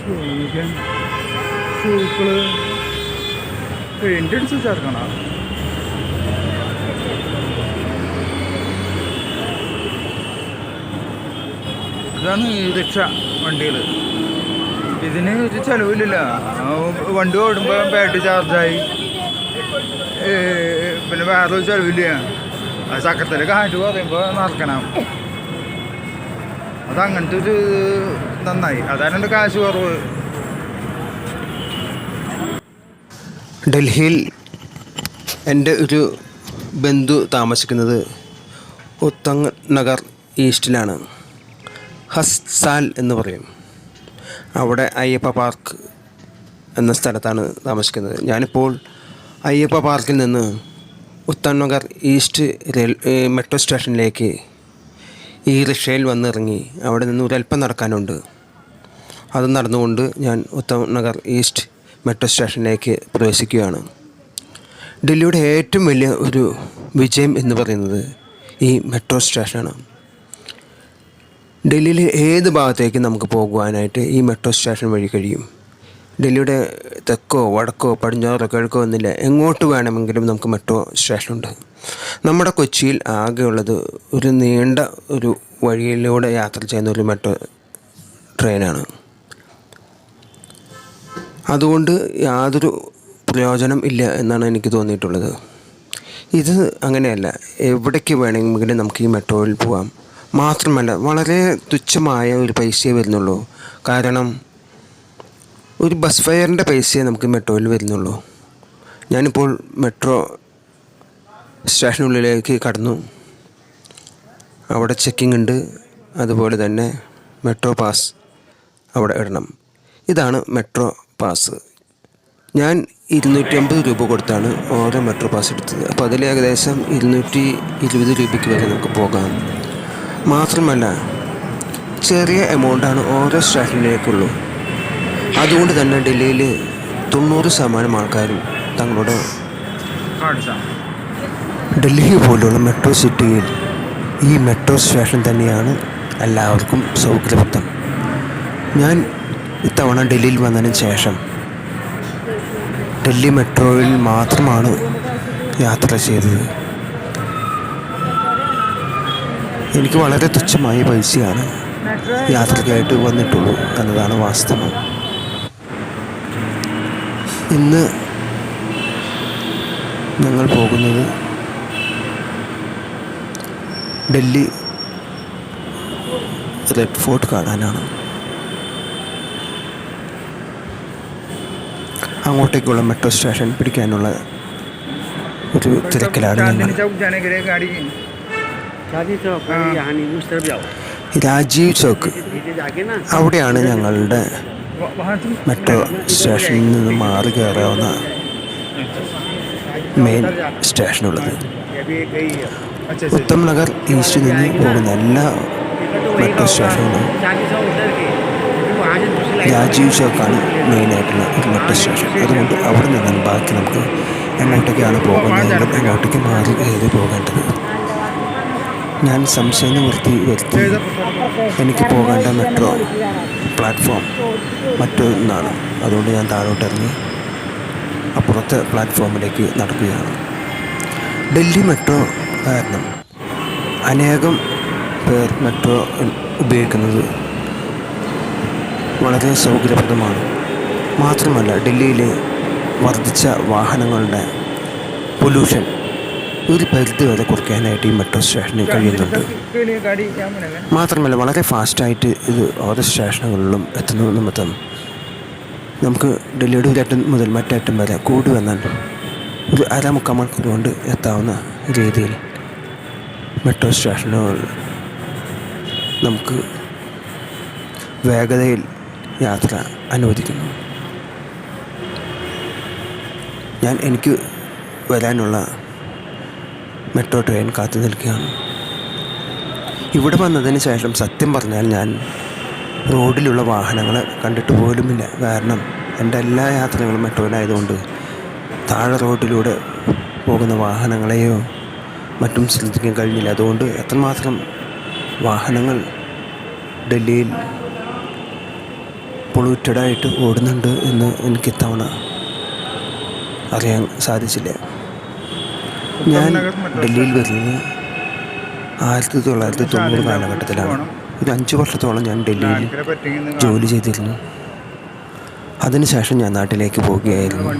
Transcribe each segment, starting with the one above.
സൂര്യൻ. പൂക്കൾ പെയിന്റ് അടിച്ച് ചേർക്കണ ഇതാണ് രക്ഷ വണ്ടികൾ ഇതിന് ഒരു ചിലവില്ല വണ്ടി ഓടുമ്പോൾ ബാറ്ററി ചാർജായി. പിന്നെ വേറെ ചെലവില്ല. ചക്കത്തിൽ കാറ്റ് പറയുമ്പോൾ നടക്കണം അത് അങ്ങനത്തെ ഒരു നന്നായി. അതാണ് കാശ് കുറവ്. ഡൽഹിയിൽ എന്റെ ഒരു ബന്ധു താമസിക്കുന്നത് ഉത്തങ് നഗർ ഈസ്റ്റിലാണ്. ഹസ്സാൽ എന്ന് പറയും. അവിടെ അയ്യപ്പ പാർക്ക് എന്ന സ്ഥലത്താണ് താമസിക്കുന്നത്. ഞാനിപ്പോൾ അയ്യപ്പ പാർക്കിൽ നിന്ന് ഉത്തങ് നഗർ ഈസ്റ്റ് മെട്രോ സ്റ്റേഷനിലേക്ക് ഈ റിക്ഷയിൽ വന്നിറങ്ങി. അവിടെ നിന്ന് ഒരല്പം നടക്കാനുണ്ട്. അത് നടന്നുകൊണ്ട് ഞാൻ ഉത്തം നഗർ ഈസ്റ്റ് മെട്രോ സ്റ്റേഷനിലേക്ക് പ്രവേശിക്കുകയാണ്. ഡൽഹിയുടെ ഏറ്റവും വലിയ ഒരു വിജയം എന്ന് പറയുന്നത് ഈ മെട്രോ സ്റ്റേഷനാണ്. ഡൽഹിയിലെ ഏത് ഭാഗത്തേക്ക് നമുക്ക് പോകുവാനായിട്ട് ഈ മെട്രോ സ്റ്റേഷൻ വഴി കഴിയും? ഡൽഹിയുടെ തെക്കോ വടക്കോ പടിഞ്ഞാറോ കിഴക്കോ എന്നില്ല എങ്ങോട്ട് വേണമെങ്കിലും നമുക്ക് മെട്രോ സ്റ്റേഷനുണ്ട് നമ്മുടെ കൊച്ചിയിൽ ആകെയുള്ളത് ഒരു നീണ്ട ഒരു വഴിയിലൂടെ യാത്ര ചെയ്യുന്ന ഒരു മെട്രോ ട്രെയിനാണ്. അതുകൊണ്ട് യാതൊരു പ്രയോജനം ഇല്ല എന്നാണ് എനിക്ക് തോന്നിയിട്ടുള്ളത്. ഇത് അങ്ങനെയല്ല. എവിടേക്ക് വേണമെങ്കിലും നമുക്ക് ഈ മെട്രോയിൽ പോകാം മാത്രമല്ല വളരെ തുച്ഛമായ ഒരു പൈസയെ വരുന്നുള്ളൂ. കാരണം ഒരു ബസ് ഫെയറിന്റെ പൈസയെ നമുക്ക് മെട്രോയിൽ വരുന്നുള്ളൂ. ഞാനിപ്പോൾ മെട്രോ സ്റ്റേഷനുള്ളിലേക്ക് കടന്നു. അവിടെ ചെക്കിംഗ് ഉണ്ട്. അതുപോലെ തന്നെ മെട്രോ പാസ് അവിടെ ഇടണം. ഇതാണ് മെട്രോ പാസ് ഞാൻ ഇരുന്നൂറ്റി അമ്പത് രൂപ കൊടുത്താണ് ഓരോ മെട്രോ പാസ് എടുത്തത്. അപ്പോൾ അതിൽ ഏകദേശം ഇരുന്നൂറ്റി ഇരുപത് രൂപയ്ക്ക് വരെ നമുക്ക് പോകാം. മാത്രമല്ല ചെറിയ എമൗണ്ടാണ് ഓരോ സ്റ്റേഷനിലേക്കുള്ളൂ അതുകൊണ്ട് തന്നെ ഡൽഹിയിൽ തൊണ്ണൂറ് ശതമാനം ആൾക്കാരും തങ്ങളുടെ ഡൽഹി പോലുള്ള മെട്രോ സിറ്റിയിൽ ഈ മെട്രോ സ്റ്റേഷൻ തന്നെയാണ് എല്ലാവർക്കും സൗകര്യപ്രദം. ഞാൻ ഇത്തവണ ഡൽഹിയിൽ വന്നതിന് ശേഷം ഡൽഹി മെട്രോയിൽ മാത്രമാണ് യാത്ര ചെയ്തത്. എനിക്ക് വളരെ തുച്ഛമായ പൈസയാണ് യാത്രയ്ക്കായിട്ട് വന്നിട്ടുള്ളൂ എന്നതാണ് വാസ്തവം. ഇന്ന് ഞങ്ങൾ പോകുന്നത് ഡൽഹി റെഡ് ഫോർട്ട് കാണാനാണ്. അങ്ങോട്ടേക്കുള്ള മെട്രോ സ്റ്റേഷൻ പിടിക്കാനുള്ള ഒരു തിരക്കിലാണ് രാജീവ് ചോക്ക്. അവിടെയാണ് ഞങ്ങളുടെ മെട്രോ സ്റ്റേഷനിൽ നിന്ന് മാറി കയറാവുന്ന മെയിൻ സ്റ്റേഷനുള്ളത്. ഉത്തം നഗർ ഈസ്റ്റ് നിന്ന് പോകുന്ന എല്ലാ മെട്രോ സ്റ്റേഷനുകളും രാജീവ് ചോക്കാണ് മെയിനായിട്ടുള്ള ഒരു മെട്രോ സ്റ്റേഷൻ. അതുകൊണ്ട് അവിടെ നിന്നാണ് ബാക്കി നമുക്ക് എങ്ങോട്ടേക്കാണ് പോകുന്നത് എങ്ങോട്ടേക്ക് മാറി കയറി പോകേണ്ടത്. ഞാൻ സംശയം നിർത്തി വരുത്തി. എനിക്ക് പോകേണ്ട മെട്രോ പ്ലാറ്റ്ഫോം മറ്റൊന്നാണ്. അതുകൊണ്ട് ഞാൻ താഴോട്ടിറങ്ങി അപ്പുറത്തെ പ്ലാറ്റ്ഫോമിലേക്ക് നടക്കുകയാണ്. ഡൽഹി മെട്രോ കാരണം അനേകം പേർ മെട്രോ ഉപയോഗിക്കുന്നത് വളരെ സൗകര്യപ്രദമാണ്. മാത്രമല്ല ഡൽഹിയിലെ വർദ്ധിച്ച വാഹനങ്ങളുടെ പൊല്യൂഷൻ ഒരു പരിധി വരെ കുറയ്ക്കാനായിട്ട് ഈ മെട്രോ സ്റ്റേഷനിൽ കഴിയുന്നുണ്ട്. മാത്രമല്ല വളരെ ഫാസ്റ്റായിട്ട് ഇത് ഓരോ സ്റ്റേഷനുകളിലും എത്തുന്ന നിമിത്തം നമുക്ക് ഡൽഹിയുടെ ഒരറ്റം മുതൽ മറ്റേറ്റം വരെ കൂടി വന്നാൽ ഒരു അര കൊണ്ട് എത്താവുന്ന രീതിയിൽ മെട്രോ സ്റ്റേഷനുകൾ നമുക്ക് വേഗതയിൽ യാത്ര അനുവദിക്കുന്നു. ഞാൻ എനിക്ക് വരാനുള്ള മെട്രോ ട്രെയിൻ കാത്തു നിൽക്കുകയാണ്. ഇവിടെ വന്നതിന് ശേഷം സത്യം പറഞ്ഞാൽ ഞാൻ റോഡിലുള്ള വാഹനങ്ങൾ കണ്ടിട്ട് പോലുമില്ല. കാരണം എന്റെ എല്ലാ യാത്രകളും മെട്രോയിലായതുകൊണ്ട് താഴെ റോഡിലൂടെ പോകുന്ന വാഹനങ്ങളെയോ മറ്റും ശ്രദ്ധിക്കാൻ കഴിഞ്ഞില്ല. അതുകൊണ്ട് എത്രമാത്രം വാഹനങ്ങൾ ഡൽഹിയിൽ പൊളൂറ്റഡായിട്ട് ഓടുന്നുണ്ട് എന്ന് എനിക്ക് ഇത്തവണ അറിയാൻ സാധിച്ചില്ല. ഞാൻ ഡൽഹിയിൽ വരുന്നത് ആയിരത്തി തൊള്ളായിരത്തി തൊണ്ണൂറ് കാലഘട്ടത്തിലാണ് ഒരു അഞ്ച് വർഷത്തോളം ഞാൻ ഡൽഹിയിൽ ജോലി ചെയ്തിരുന്നു അതിനുശേഷം ഞാൻ നാട്ടിലേക്ക് പോവുകയായിരുന്നു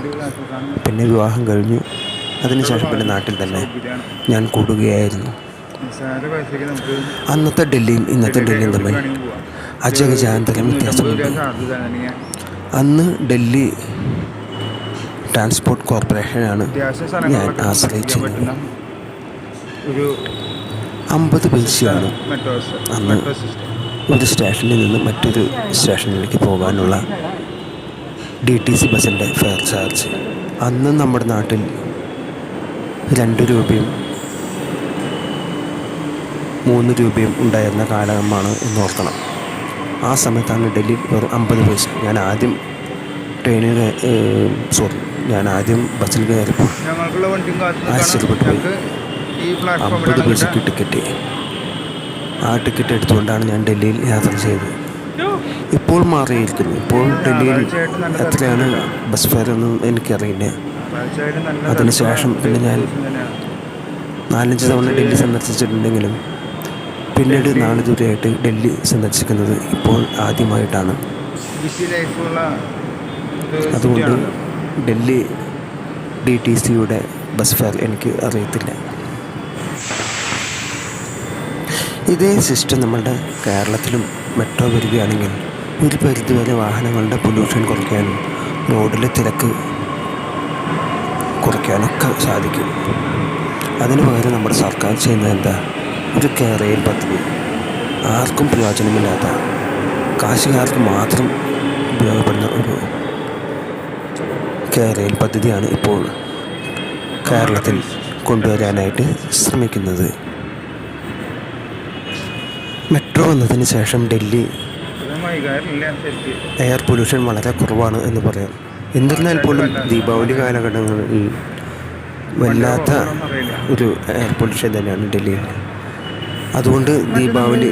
പിന്നെ വിവാഹം കഴിഞ്ഞു അതിനുശേഷം പിന്നെ നാട്ടിൽ തന്നെ ഞാൻ കൂടുകയായിരുന്നു അന്നത്തെ ഡൽഹിയും ഇന്നത്തെ ഡൽഹിയും തമ്മിൽ. അജഗജാന്തരം വ്യത്യാസമുണ്ട്. അന്ന് ഡൽഹി ട്രാൻസ്പോർട്ട് കോർപ്പറേഷനാണ് ഞാൻ ആശ്രയിച്ചത് ഒരു അമ്പത് പൈസയാണ് അന്ന് ഒരു സ്റ്റേഷനിൽ നിന്ന് മറ്റൊരു സ്റ്റേഷനിലേക്ക് പോകാനുള്ള ഡി ടി സി ബസ്സിന്റെ ഫെയർ ചാർജ്. അന്ന് നമ്മുടെ നാട്ടിൽ രണ്ട് രൂപയും മൂന്ന് രൂപയും ഉണ്ടായിരുന്ന കാലമാണ് എന്ന് ഓർക്കണം ആ സമയത്താണ് ഡൽഹി വെറും അമ്പത് പൈസ. ഞാൻ ആദ്യം ട്രെയിനിൽ സോറി ഞാൻ ആദ്യം ബസ്സിൽ കയറിപ്പോൾ ആശ്ചര്യപ്പെട്ടു പോയി. അമ്പത് പൈസക്ക് ടിക്കറ്റ് ആ ടിക്കറ്റ് എടുത്തുകൊണ്ടാണ് ഞാൻ ഡൽഹിയിൽ യാത്ര ചെയ്തത് ഇപ്പോൾ മാറിയിരിക്കുന്നു ഇപ്പോൾ ഡൽഹിയിൽ എത്രയാണ് ബസ് ഫെയർ എന്നും എനിക്കറിയില്ല അതിനുശേഷം പിന്നെ ഞാൻ. നാലഞ്ച് തവണ ഡൽഹി സന്ദർശിച്ചിട്ടുണ്ടെങ്കിലും പിന്നീട് നാല് ദൂരെയായിട്ട് ഡൽഹി സന്ദർശിക്കുന്നത് ഇപ്പോൾ ആദ്യമായിട്ടാണ് അതുകൊണ്ട്. ഡൽഹി ഡി ടി സിയുടെ ബസ് ഫെയർ എനിക്ക് അറിയത്തില്ല. ഇതേ സിസ്റ്റം നമ്മളുടെ കേരളത്തിലും മെട്രോ വരികയാണെങ്കിൽ ഒരു പരിധിവരെ വാഹനങ്ങളുടെ പൊല്യൂഷൻ കുറയ്ക്കാനും റോഡിലെ തിരക്ക് കുറയ്ക്കാനൊക്കെ സാധിക്കും. അതിന് പകരം നമ്മുടെ സർക്കാർ ചെയ്യുന്നത് എന്താ? ഒരു കേരയിൽ പദ്ധതി. ആർക്കും പ്രയോജനമില്ലാത്ത കാശുകാർക്ക് മാത്രം ഉപയോഗപ്പെടുന്ന ഒരു കേരയിൽ പദ്ധതിയാണ് ഇപ്പോൾ കേരളത്തിൽ കൊണ്ടുവരാനായിട്ട് ശ്രമിക്കുന്നത്. മെട്രോ വന്നതിന് ശേഷം ഡൽഹി എയർ പൊല്യൂഷൻ വളരെ കുറവാണ് എന്ന് പറയാം. എന്നിരുന്നാൽ പോലും ദീപാവലി കാലഘട്ടങ്ങളിൽ വല്ലാത്ത ഒരു എയർ പൊല്യൂഷൻ തന്നെയാണ് ഡൽഹിയിൽ. അതുകൊണ്ട് ദീപാവലി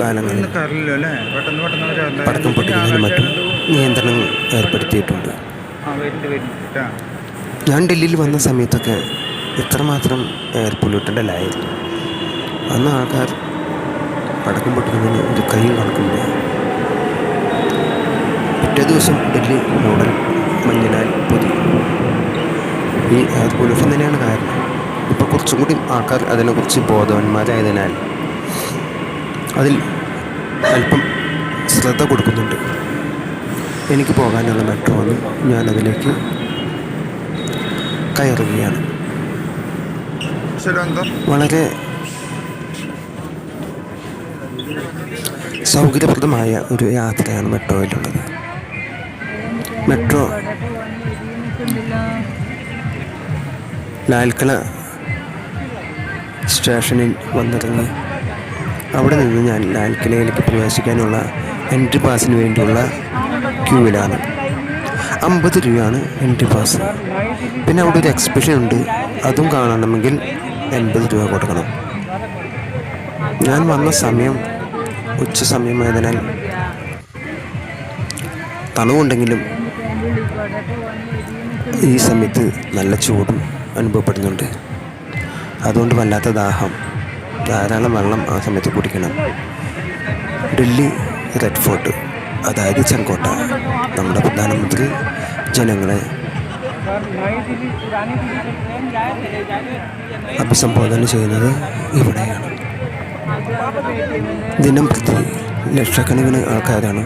കാലങ്ങളിൽ. പടക്കം പൊട്ടിക്കുന്നതിനും മറ്റും നിയന്ത്രണങ്ങൾ ഏർപ്പെടുത്തിയിട്ടുണ്ട്. ഞാൻ ഡൽഹിയിൽ വന്ന സമയത്തൊക്കെ ഇത്രമാത്രം എയർ പൊല്യൂട്ടഡ് അല്ലായിരുന്നു അന്ന് ആൾക്കാർ പടക്കം പൊട്ടിക്കുന്നതിന് ഒരു കൈയും കണക്കുമില്ല പിറ്റേ ദിവസം ഡൽഹി മോഡൽ മഞ്ഞിനാൽ പൊതി. ഈ എയർ പൊല്യൂഷൻ തന്നെയാണ് കാരണം. ഇപ്പോൾ കുറച്ചും കൂടി ആൾക്കാർ അതിനെക്കുറിച്ച് ബോധവാന്മാരായതിനാൽ അതിൽ അല്പം ശ്രദ്ധ കൊടുക്കുന്നുണ്ട്. എനിക്ക് പോകാനുള്ള മെട്രോ വന്നു ഞാനതിലേക്ക് കയറുകയാണ്. വളരെ സൗകര്യപ്രദമായ ഒരു യാത്രയാണ് മെട്രോയിലുള്ളത് മെട്രോ ലാൽക്കല സ്റ്റേഷനിൽ വന്നിറങ്ങി അവിടെ നിന്ന് ഞാൻ ലാൽക്കിലയിലേക്ക് പ്രവേശിക്കാനുള്ള എൻട്രി പാസിന് വേണ്ടിയുള്ള ക്യൂവിലാണ്. അമ്പത് രൂപയാണ് എൻട്രി പാസ് പിന്നെ അവിടെ ഒരു എക്സിബിഷൻ ഉണ്ട്. അതും കാണണമെങ്കിൽ എൺപത് രൂപ കൊടുക്കണം. ഞാൻ വന്ന സമയം ഉച്ച സമയമായതിനാൽ തണുവുണ്ടെങ്കിലും ഈ സമയത്ത് നല്ല ചൂടും അനുഭവപ്പെടുന്നുണ്ട്. അതുകൊണ്ട് വല്ലാത്ത ദാഹം. ധാരാളം വെള്ളം ആ സമയത്ത് കുടിക്കണം. Delhi red fort. അതായത് ചെങ്കോട്ട. നമ്മുടെ പ്രധാനമന്ത്രി ജനങ്ങളെ അഭിസംബോധന ചെയ്യുന്നത് ഇവിടെയാണ്. ദിനം പ്രതി ലക്ഷക്കണക്കിന് ആൾക്കാരാണ്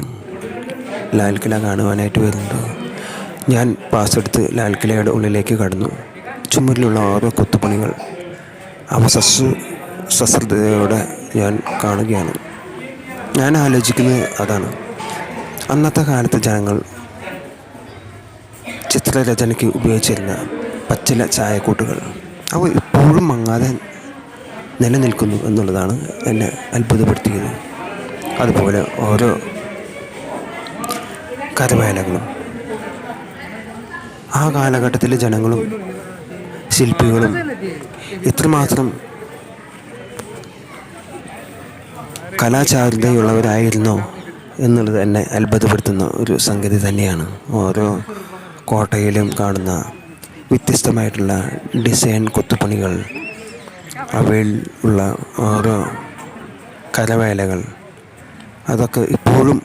ലാൽക്കില കാണുവാനായിട്ട് വരുന്നത്. ഞാൻ പാസ് എടുത്ത് ലാൽക്കിലയുടെ ഉള്ളിലേക്ക് കടന്നു. ചുമരിലുള്ള ഓരോ കൊത്തുപണികൾ അവ സസ്സു സശ്രദ്ധയോടെ ഞാൻ കാണുകയാണ്. ഞാൻ ആലോചിക്കുന്നത് അതാണ്. അന്നത്തെ കാലത്ത് ജനങ്ങൾ ചിത്രരചനയ്ക്ക് ഉപയോഗിച്ചിരുന്ന പച്ചില ചായക്കൂട്ടുകൾ. അവ ഇപ്പോഴും മങ്ങാതെ നിലനിൽക്കുന്നു എന്നുള്ളതാണ് എന്നെ അത്ഭുതപ്പെടുത്തിയത്. അതുപോലെ ഓരോ കരവേലകളും ആ കാലഘട്ടത്തിലെ ജനങ്ങളും ശില്പികളും ഇത്രമാത്രം കലാചാരുതയുള്ളവരായിരുന്നോ? എന്നുള്ളത് എന്നെ അത്ഭുതപ്പെടുത്തുന്ന ഒരു സംഗതി തന്നെയാണ്. ഓരോ കോട്ടയിലും കാണുന്ന വ്യത്യസ്തമായിട്ടുള്ള ഡിസൈൻ കൊത്തുപണികൾ അവയിൽ ഉള്ള ഓരോ കരവേലകൾ അതൊക്കെ ഇപ്പോഴും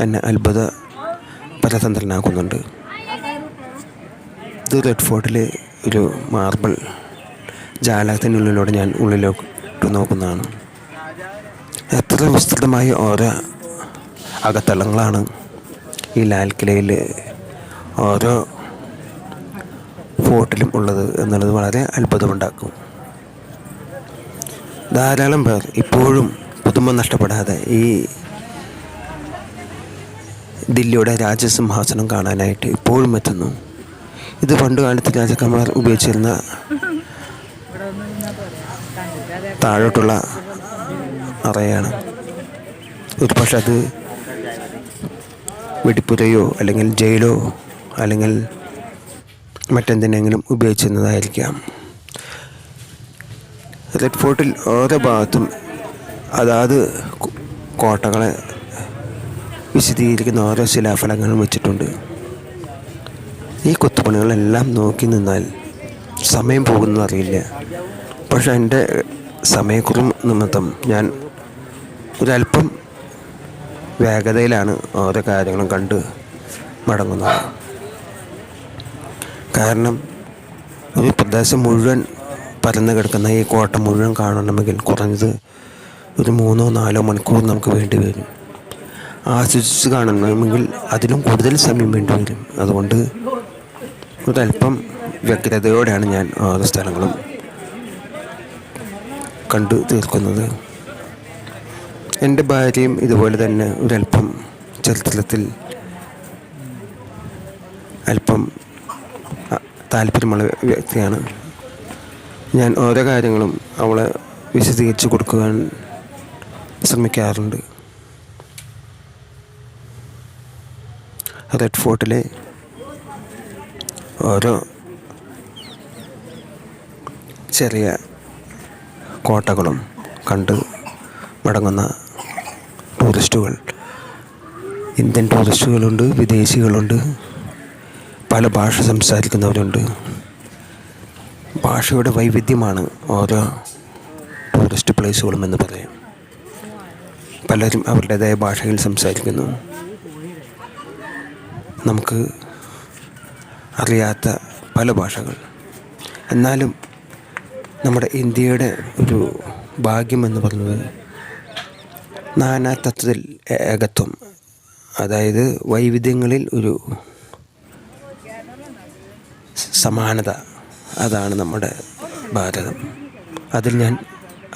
എന്നെ അത്ഭുത പരതന്ത്രനാക്കുന്നുണ്ട് ഇത് റെഡ് ഫോർട്ടിലെ ഒരു മാർബിൾ ജാലകത്തിനുള്ളിലൂടെ ഞാൻ ഉള്ളിലോട്ട് നോക്കുന്നതാണ്. എത്ര വിസ്തൃതമായ ഓരോ അകത്തളങ്ങളാണ് ഈ ലാൽ കിലയിൽ ഓരോ ഫോർട്ടിലും ഉള്ളത് എന്നുള്ളത് വളരെ അത്ഭുതമുണ്ടാക്കും. ധാരാളം പേർ ഇപ്പോഴും പുതുമ നഷ്ടപ്പെടാതെ ഈ ദില്ലിയുടെ രാജസിംഹാസനം കാണാനായിട്ട് ഇപ്പോഴും എത്തുന്നു. ഇത് പണ്ട് കാലത്ത് രാജാക്കന്മാർ ഉപയോഗിച്ചിരുന്ന താഴോട്ടുള്ള അറയാണ് ഒരു പക്ഷെ അത് വെടിപ്പുരയോ അല്ലെങ്കിൽ ജയിലോ അല്ലെങ്കിൽ മറ്റെന്തിനെങ്കിലും ഉപയോഗിച്ചിരുന്നതായിരിക്കാം. റെഡ് ഫോർട്ടിൽ ഓരോ ഭാഗത്തും അതാത് കോട്ടകളെ വിശദീകരിക്കുന്ന ഓരോ ശിലാഫലങ്ങളും വെച്ചിട്ടുണ്ട്. ഈ കൊത്തുപണികളെല്ലാം നോക്കി നിന്നാൽ സമയം പോകുന്നതറിയില്ല. പക്ഷെ എന്റെ സമയക്കുറവ് നിമിത്തം ഞാൻ ഒരല്പം വേഗതയിലാണ് ഓരോ കാര്യങ്ങളും കണ്ട് മടങ്ങുന്നത്. കാരണം ഒരു പ്രദേശം മുഴുവൻ പരന്നു കിടക്കുന്ന ഈ കോട്ട മുഴുവൻ കാണണമെങ്കിൽ കുറഞ്ഞത് ഒരു മൂന്നോ നാലോ മണിക്കൂർ നമുക്ക് വേണ്ടി വരും. ആസ്വദിച്ച് കാണണമെങ്കിൽ അതിലും കൂടുതൽ സമയം വേണ്ടി വരും. അതുകൊണ്ട് ഒരല്പം വ്യഗ്രതയോടെയാണ് ഞാൻ ഓരോ സ്ഥലങ്ങളും കണ്ടു തീർക്കുന്നത്. എന്റെ ഭാര്യയും ഇതുപോലെ തന്നെ ഒരല്പം ചരിത്രത്തിൽ അല്പം താല്പര്യമുള്ള വ്യക്തിയാണ്. ഞാൻ ഓരോ കാര്യങ്ങളും അവളെ വിശദീകരിച്ച് കൊടുക്കുവാൻ ശ്രമിക്കാറുണ്ട്. റെഡ് ഫോർട്ടിലെ ഓരോ ചെറിയ കോട്ടകളും കണ്ട് മടങ്ങുന്ന ടൂറിസ്റ്റുകൾ. ഇന്ത്യൻ ടൂറിസ്റ്റുകളുണ്ട് വിദേശികളുണ്ട് പല ഭാഷ സംസാരിക്കുന്നവരുണ്ട്. ഭാഷയുടെ വൈവിധ്യമാണ് ഓരോ ടൂറിസ്റ്റ് പ്ലേസുകളും എന്ന് പറയാം. പലരും അവരുടേതായ ഭാഷയിൽ സംസാരിക്കുന്നു. നമുക്ക് അറിയാത്ത പല ഭാഷകൾ. എന്നാലും നമ്മുടെ ഇന്ത്യയുടെ ഒരു ഭാഗ്യം എന്ന് പറയുന്നത് നാനാത്വത്തിൽ ഏകത്വം. അതായത് വൈവിധ്യങ്ങളിൽ ഒരു സമാനത. അതാണ് നമ്മുടെ ഭാരതം. അതിൽ ഞാൻ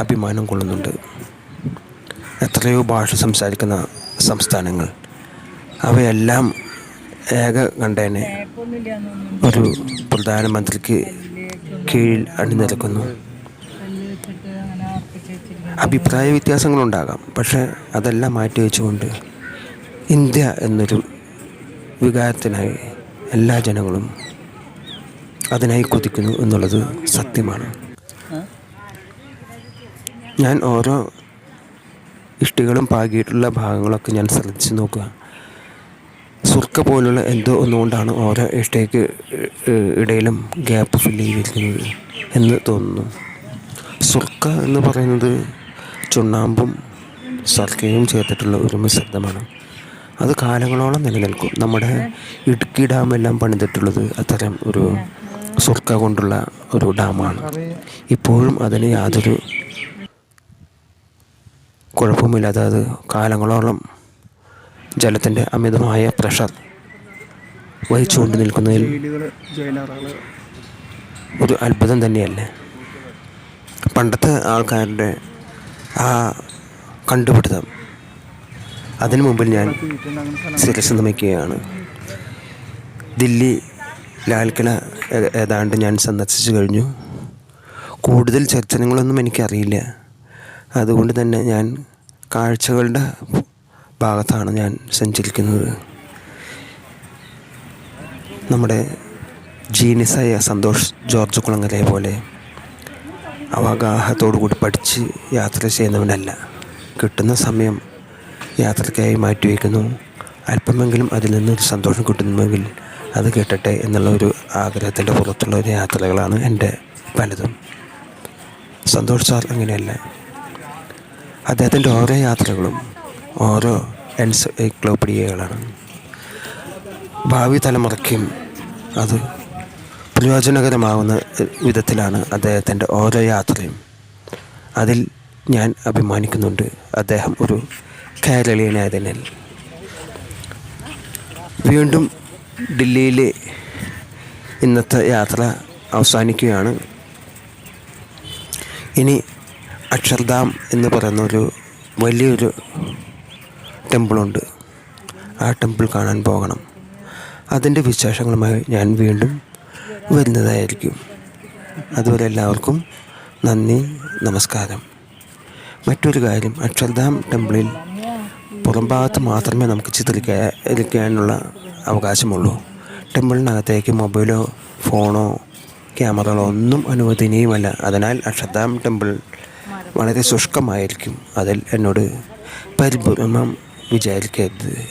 അഭിമാനം കൊള്ളുന്നുണ്ട്. എത്രയോ ഭാഷ സംസാരിക്കുന്ന സംസ്ഥാനങ്ങൾ. അവയെല്ലാം ഏക കണ്ടേനെ ഒരു പ്രധാനമന്ത്രിക്ക് കീഴിൽ അണിനിരക്കുന്നു. അഭിപ്രായ വ്യത്യാസങ്ങളുണ്ടാകാം. പക്ഷേ അതെല്ലാം മാറ്റി വെച്ചുകൊണ്ട് ഇന്ത്യ എന്നൊരു വികാരത്തിനായി എല്ലാ ജനങ്ങളും അതിനായി കൊതിക്കുന്നു എന്നുള്ളത് സത്യമാണ്. ഞാൻ ഓരോ ഇഷ്ടികളും പാകിയിട്ടുള്ള ഭാഗങ്ങളൊക്കെ ഞാൻ ശ്രദ്ധിച്ച് നോക്കുക. സുർക്ക പോലുള്ള എന്തോ ഒന്നുകൊണ്ടാണ് ഓരോ ഇഷ്ടയ്ക്ക് ഇടയിലും ഗ്യാപ്പ് ഫില്ല് ചെയ്തിരിക്കുന്നത് എന്ന് തോന്നുന്നു. സുർക്ക എന്ന് പറയുന്നത് ചുണ്ണാമ്പും സർക്കയും ചേർത്തിട്ടുള്ള ഒരു മിശ്രിതമാണ് അത് കാലങ്ങളോളം നിലനിൽക്കും. നമ്മുടെ ഇടുക്കി ഡാമെല്ലാം പണിതിട്ടുള്ളത് അത്തരം ഒരു സുർക്ക കൊണ്ടുള്ള ഒരു ഡാമാണ്. ഇപ്പോഴും അതിന് യാതൊരു കുഴപ്പമില്ലാതെ അത് കാലങ്ങളോളം ജലത്തിന്റെ അമിതമായ പ്രഷർ വഹിച്ചുകൊണ്ട് നിൽക്കുന്നതിൽ ഒരു അത്ഭുതം തന്നെയല്ലേ? പണ്ടത്തെ ആൾക്കാരുടെ ആ കണ്ടുപിടുത്തം. അതിനു മുമ്പിൽ ഞാൻ ശിരസ് നമിക്കുകയാണ് ദില്ലി ലാൽ ഏതാണ്ട് ഞാൻ സന്ദർശിച്ചു കഴിഞ്ഞു. കൂടുതൽ ചർച്ചനങ്ങളൊന്നും എനിക്കറിയില്ല. അതുകൊണ്ട് തന്നെ ഞാൻ കാഴ്ചകളുടെ ഭാഗത്താണ് ഞാൻ സഞ്ചരിക്കുന്നത്. നമ്മുടെ ജീനിസായ സന്തോഷ് ജോർജ് കുളങ്ങരയെ പോലെ അവഗാഹത്തോടു കൂടി പഠിച്ച് യാത്ര ചെയ്യുന്നവനല്ല. കിട്ടുന്ന സമയം യാത്രയ്ക്കായി മാറ്റിവെക്കുന്നു അല്പമെങ്കിലും അതിൽ നിന്നൊരു സന്തോഷം കിട്ടുന്നുവെങ്കിൽ അത് കിട്ടട്ടെ എന്നുള്ള ഒരു ആഗ്രഹത്തിന്റെ പുറത്തുള്ള ഒരു യാത്രകളാണ് എന്റെ പലതും. സന്തോഷ് അങ്ങനെയല്ല. അദ്ദേഹത്തിന്റെ ഓരോ യാത്രകളും ഓരോ എൻസൈക്ലോപീഡിയകളാണ്. ഭാവി തലമുറയ്ക്കും അത് പ്രയോജനകരമാവുന്ന വിധത്തിലാണ് അദ്ദേഹത്തിന്റെ ഓരോ യാത്രയും. അതിൽ ഞാൻ അഭിമാനിക്കുന്നുണ്ട്. അദ്ദേഹം ഒരു കേരളീയനായതിനാൽ. വീണ്ടും ഡൽഹിയിലെ ഇന്നത്തെ യാത്ര അവസാനിക്കുകയാണ്. ഇനി അക്ഷർധാം എന്ന് പറയുന്ന ഒരു വലിയൊരു ടെമ്പിളുണ്ട്. ആ ടെമ്പിൾ കാണാൻ പോകണം. അതിന്റെ വിശേഷങ്ങളുമായി ഞാൻ വീണ്ടും വരുന്നതായിരിക്കും. അതുപോലെ എല്ലാവർക്കും നന്ദി നമസ്കാരം. മറ്റൊരു കാര്യം അക്ഷർധാം ടെമ്പിളിൽ പുറംഭാഗത്ത് മാത്രമേ നമുക്ക് ചിത്രീകരിക്കാനുള്ള അവകാശമുള്ളൂ. ടെമ്പിളിനകത്തേക്ക് മൊബൈലോ ഫോണോ ക്യാമറകളോ ഒന്നും അനുവദനീയമല്ല. അതിനാൽ അക്ഷർധാം ടെമ്പിൾ വളരെ ശുഷ്കമായിരിക്കും. അതിൽ എന്നോട് പരിഭ്രമം വിചാരിക്കരുത്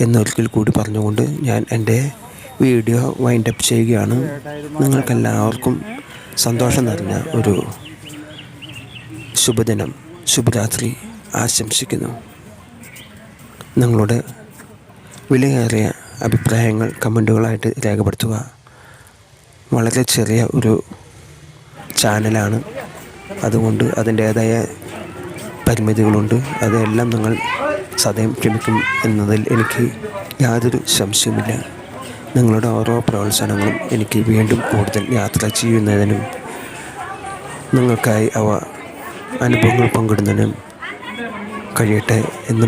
എന്നൊരിക്കൽ കൂടി പറഞ്ഞുകൊണ്ട് ഞാൻ എന്റെ വീഡിയോ വൈൻഡപ്പ് ചെയ്യുകയാണ്. നിങ്ങൾക്കെല്ലാവർക്കും സന്തോഷം നിറഞ്ഞ ഒരു ശുഭദിനം ശുഭരാത്രി ആശംസിക്കുന്നു. നിങ്ങളുടെ വിലയേറിയ അഭിപ്രായങ്ങൾ കമന്റുകളായിട്ട് രേഖപ്പെടുത്തുക. വളരെ ചെറിയ ഒരു ചാനലാണ്. അതുകൊണ്ട് അതിന്റേതായ പരിമിതികളുണ്ട്. അതെല്ലാം നിങ്ങൾ സദയം ക്ഷമിക്കും എന്നതിൽ എനിക്ക് യാതൊരു സംശയവുമില്ല. നിങ്ങളുടെ ഓരോ പ്രോത്സാഹനങ്ങളും എനിക്ക് വീണ്ടും കൂടുതൽ യാത്ര ചെയ്യുന്നതിനും നിങ്ങൾക്കായി അവ അനുഭവങ്ങൾ പങ്കിടുന്നതിനും കഴിയട്ടെ എന്നും